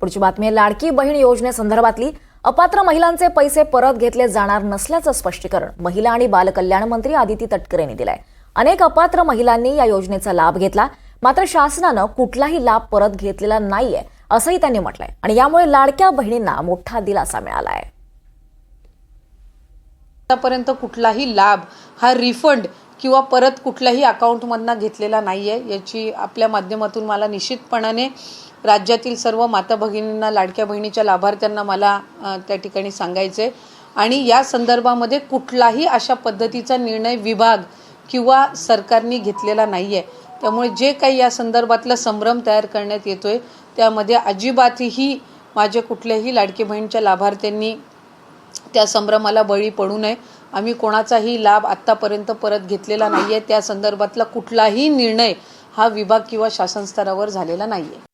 पुढची बातमी लाडकी बहीण योजनेसंदर्भातली. अपात्र महिलांचे पैसे परत घेतले जाणार नसल्याचं स्पष्टीकरण. महिला आणि बालकल्याण मंत्री आदिती तटकरे यांनी दिलंय. अनेक अपात्र महिलांनी या योजनेचा लाभ घेतला. मात्र शासनानं कुठलाही लाभ परत घेतलेला नाहीये असंही त्यांनी म्हटलंय. आणि यामुळे लाडक्या बहिणींना मोठा दिलासा मिळाला आहे आतापर्यंत कुठलाही लाभ हा रिफंड किंवा परत कुठल्याही अकाउंटमधनं घेतलेला नाही आहे याची आपल्या माध्यमातून मला निश्चितपणाने राज्यातील सर्व माता भगिनींना लाडक्या बहिणीच्या लाभार्थ्यांना मला त्या ठिकाणी सांगायचं आहे आणि या संदर्भामध्ये कुठलाही अशा पद्धतीचा निर्णय विभाग किंवा सरकारने घेतलेला नाही आहे त्यामुळे जे काही या संदर्भातला संभ्रम तयार करण्यात येतोय त्यामध्ये अजिबातही माझ्या कुठल्याही लाडकी बहिणीच्या लाभार्थ्यांनी त्या संभ्रमाला बळी पडू नये. आम्ही कोणाचाही लाभ आत्तापर्यंत परत घेतलेला नाही आहे त्या संदर्भातला कुठलाही निर्णय हा विभाग किंवा शासन स्तरावर झालेला नाही आहे